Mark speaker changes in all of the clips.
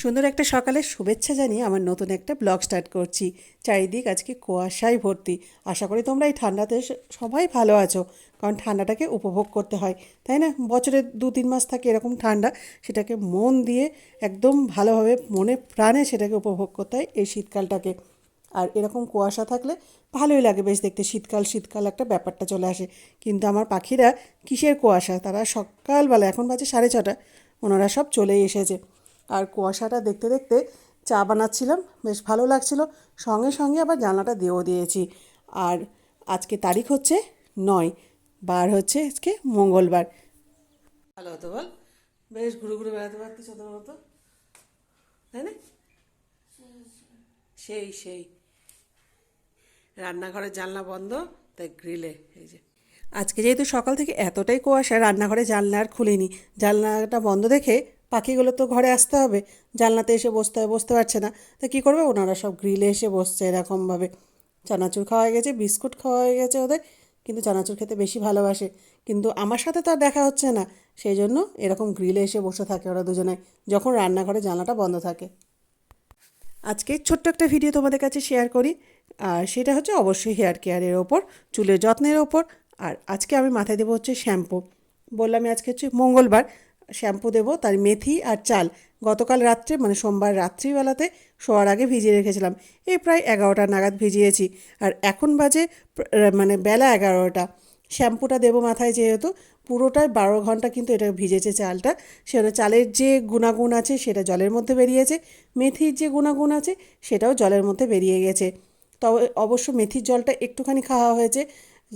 Speaker 1: সুন্দর একটা সকালে শুভেচ্ছা জানিয়ে আমার নতুন একটা ব্লগ স্টার্ট করছি। চারিদিক আজকে কুয়াশায় ভর্তি। আশা করি তোমরা এই ঠান্ডাতে সবাই ভালো আছো। কারণ ঠান্ডাটাকে উপভোগ করতে হয়। তাই না? বছরে দু তিন মাস থাকে এরকম ঠান্ডা। সেটাকে মন দিয়ে একদম ভালোভাবে মনে প্রাণে সেটাকে উপভোগ করতে হয় এই শীতকালটাকে। আর এরকম কুয়াশা থাকলে ভালোই লাগে। বেশ দেখতে শীতকাল শীতকাল একটা ব্যাপারটা চলে আসে। কিন্তু আমার পাখিরা কিসের কুয়াশা? তারা সকালবেলা, এখন বাজে সাড়ে ছটা। ওনারা সব চলেই এসেছে। আর কুয়াশাটা দেখতে দেখতে চা বানাচ্ছিলাম, বেশ ভালো লাগছিল। সঙ্গে সঙ্গে আবার জানলাটা দিয়েও দিয়েছি। আর আজকে তারিখ হচ্ছে নয়, বার হচ্ছে আজকে মঙ্গলবার। ভালো হতো বল? বেশ ঘুরে ঘুরে বেড়াতে পারতিস ওদের মতো। তাই না? সেই সেই। রান্নাঘরের জানলা বন্ধ, তাই গ্রিলে, এই যে। আজকে যেহেতু সকাল থেকে এতটাই কুয়াশা, রান্নাঘরে জানলা আর খুলিনি। জানলাটা বন্ধ দেখে পাখিগুলো তো ঘরে আসতে হবে। জানলাতে এসে বসতে বসতে পারছে না। তা কী করবে? ওনারা সব গ্রিলে এসে বসছে এরকমভাবে। চানাচুর খাওয়া হয়ে গেছে, বিস্কুট খাওয়া হয়ে গেছে ওদের, কিন্তু চানাচুর খেতে বেশি ভালোবাসে। কিন্তু আমার সাথে তো আর দেখা হচ্ছে না। সেই জন্য এরকম গ্রিলে এসে বসে থাকে ওরা দুজনে, যখন রান্নাঘরে জানলাটা বন্ধ থাকে। আজকে ছোট্ট একটা ভিডিও তোমাদের কাছে শেয়ার করি। আর সেটা হচ্ছে অবশ্যই হেয়ার কেয়ারের ওপর, চুলের যত্নের ওপর। আর আজকে আমি মাথায় দেবো হচ্ছে শ্যাম্পু বললাম আজকে হচ্ছে মঙ্গলবার শ্যাম্পু দেবো, তার মেথি আর চাল। গতকাল রাত্রে মানে সোমবার রাত্রিবেলাতে শোয়ার আগে ভিজিয়ে রেখেছিলাম। এই প্রায় এগারোটা নাগাদ ভিজিয়েছি। আর এখন বাজে মানে বেলা এগারোটা। শ্যাম্পুটা দেবো মাথায় যেহেতু পুরোটাই বারো ঘণ্টা কিন্তু এটা ভিজেছে চালটা। সেটা চালের যে গুণাগুণ আছে, সেটা জলের মধ্যে বেরিয়েছে। মেথির যে গুণাগুণ আছে, সেটাও জলের মধ্যে বেরিয়ে গেছে। তবে অবশ্য মেথির জলটা একটুখানি খাওয়া হয়েছে।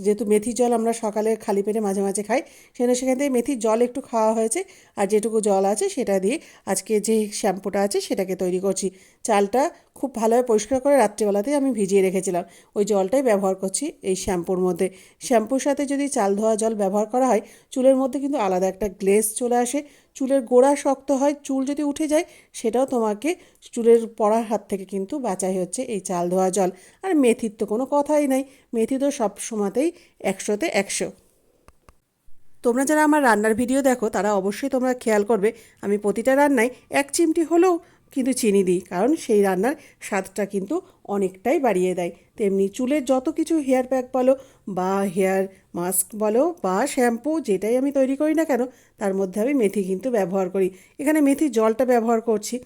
Speaker 1: যেহেতু মেথির জল আমরা সকালে খালি পেটে মাঝে মাঝে খাই, সেজন্য সেখান থেকে মেথির জল একটু খাওয়া হয়েছে আর যেটুকু জল আছে সেটা দিয়ে আজকে যে শ্যাম্পুটা আছে সেটাকে তৈরি করছি। চালটা খুব ভালোভাবে পরিষ্কার করে রাত্রিবেলাতেই আমি ভিজিয়ে রেখেছিলাম। ওই জলটাই ব্যবহার করছি এই শ্যাম্পুর মধ্যে। শ্যাম্পুর সাথে যদি চাল ধোয়া জল ব্যবহার করা হয়, চুলের মধ্যে কিন্তু আলাদা একটা গ্লেজ চলে আসে চুলের গোড়া শক্ত হয়, চুল যদি উঠে যায়, সেটাও তোমাকে চুলের পড়ার হাত থেকে কিন্তু বাঁচাই হচ্ছে এই চাল ধোয়া জল। আর মেথির তো কোনো কথাই নাই, মেথি তো সব সময়তেই একশোতে একশো। তোমরা যারা আমার রান্নার ভিডিও দেখো, তারা অবশ্যই তোমরা খেয়াল করবে, আমি প্রতিটা রান্নায় এক চিমটি হলেও কিন্তু চিনি দিই, কারণ সেই রান্নার স্বাদটা কিন্তু অনেকটাই বাড়িয়ে দেয়। তেমনি চুলের যত কিছু হেয়ার প্যাক বলো বা হেয়ার মাস্ক বলো বা শ্যাম্পু যেটাই আমি তৈরি করি না কেন, তার মধ্যে আমি মেথি কিন্তু ব্যবহার করি। এখানে মেথির জলটা ব্যবহার করছি,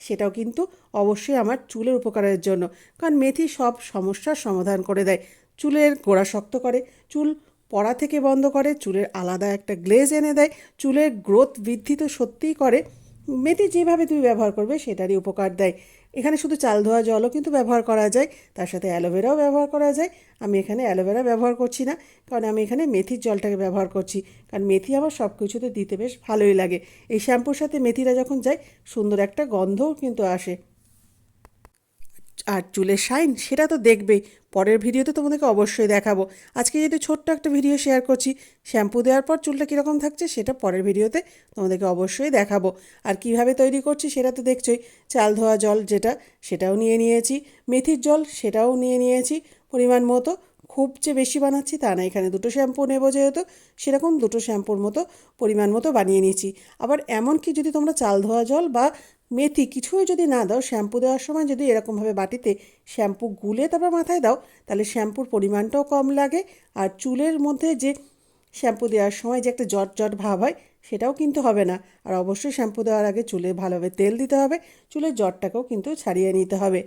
Speaker 1: সেটাও কিন্তু অবশ্যই আমার চুলের উপকারের জন্য, কারণ মেথি সব সমস্যার সমাধান করে দেয়। চুলের গোড়া শক্ত করে, চুল পড়া থেকে বন্ধ করে, চুলের আলাদা একটা গ্লেজ এনে দেয়, চুলের গ্রোথ বৃদ্ধি তো সত্যিই করে মেথি যেভাবে তুমি ব্যবহার করবে সেটারই উপকার দেয়। এখানে শুধু চাল ধোয়া জলও কিন্তু ব্যবহার করা যায়, তার সাথে অ্যালোভেরাও ব্যবহার করা যায়। আমি এখানে অ্যালোভেরা ব্যবহার করছি না, কারণ আমি এখানে মেথির জলটাকে ব্যবহার করছি, কারণ মেথি আমার সব কিছুতে দিতে বেশ ভালোই লাগে। এই শ্যাম্পুর সাথে মেথিরা যখন যায়, সুন্দর একটা গন্ধও কিন্তু আসে। আর চুলের শাইন, সেটা তো দেখবেই পরের ভিডিওতে তোমাদেরকে অবশ্যই দেখাবো। আজকে যেহেতু ছোট্ট একটা ভিডিও শেয়ার করছি শ্যাম্পু দেওয়ার পর চুলটা কীরকম থাকছে, সেটা পরের ভিডিওতে তোমাদেরকে অবশ্যই দেখাবো। আর কীভাবে তৈরি করছি, সেটা তো দেখছোই। চাল ধোয়া জল যেটা, সেটাও নিয়ে নিয়েছি। মেথির জল, সেটাও নিয়ে নিয়েছি। পরিমাণ মতো খুব যে বেশি বানাচ্ছি তা না, এখানে দুটো শ্যাম্পু নেব যেহেতু, সেরকম দুটো শ্যাম্পুর মতো পরিমাণ মতো বানিয়ে নিচ্ছি আবার এমন কি যদি তোমরা চাল ধোয়া জল বা মেথি কিছুই যদি না দাও, শ্যাম্পু দেওয়ার সময় যদি এরকমভাবে বাটিতে শ্যাম্পু গুলে তারপর মাথায় দাও, তাহলে শ্যাম্পুর পরিমাণটাও কম লাগে। আর চুলের মধ্যে যে শ্যাম্পু দেওয়ার সময় যে একটা জট জট ভাব হয়, সেটাও কিন্তু হবে না। আর অবশ্যই শ্যাম্পু দেওয়ার আগে চুলে ভালোভাবে তেল দিতে হবে, চুলের জটটাকেও কিন্তু ছাড়িয়ে নিতে হবে।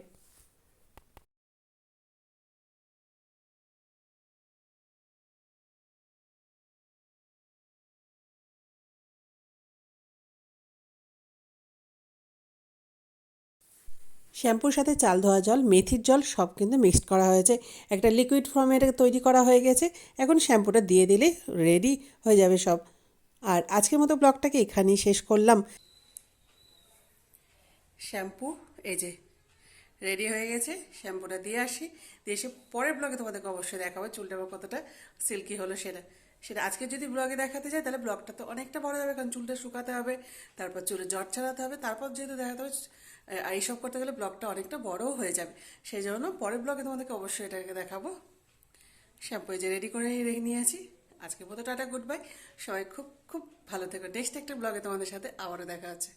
Speaker 1: শ্যাম্পুর সাথে চাল ধোয়া জল, মেথির জল, সব কিন্তু মিক্সড করা হয়েছে। একটা লিকুইড ফর্মে এটা তৈরি করা হয়ে গেছে। এখন শ্যাম্পুটা দিয়ে দিলে রেডি হয়ে যাবে সব। আর আজকের মতো ব্লগটাকে এখানেই শেষ করলাম। শ্যাম্পু, এই যে রেডি হয়ে গেছে। শ্যাম্পুটা দিয়ে আসি। দিয়ে এসে পরের ব্লগে তোমাদেরকে অবশ্যই দেখাবো চুলটা আমার কতটা সিল্কি হলো সেটা। সেটা আজকে যদি ব্লগে দেখাতে যাই, তাহলে ব্লগটা তো অনেকটা বড় হবে কারণ চুলটা শুকাতে হবে, তারপর চুলে জট ছাড়াতে হবে, তারপর যেহেতু দেখাতে হবে আর এইসব করতে গেলে ব্লগটা অনেকটা বড়ও হয়ে যাবে। সেই জন্য পরের ব্লগে তোমাদেরকে অবশ্যই এটাকে দেখাবো। শ্যাম্পু যে রেডি করে রেখে নিয়েছি। আজকে মতো টাটা গুড বাই সবাই খুব খুব ভালো থেকো। নেক্সট একটা ব্লগে তোমাদের সাথে আবারও দেখা আছে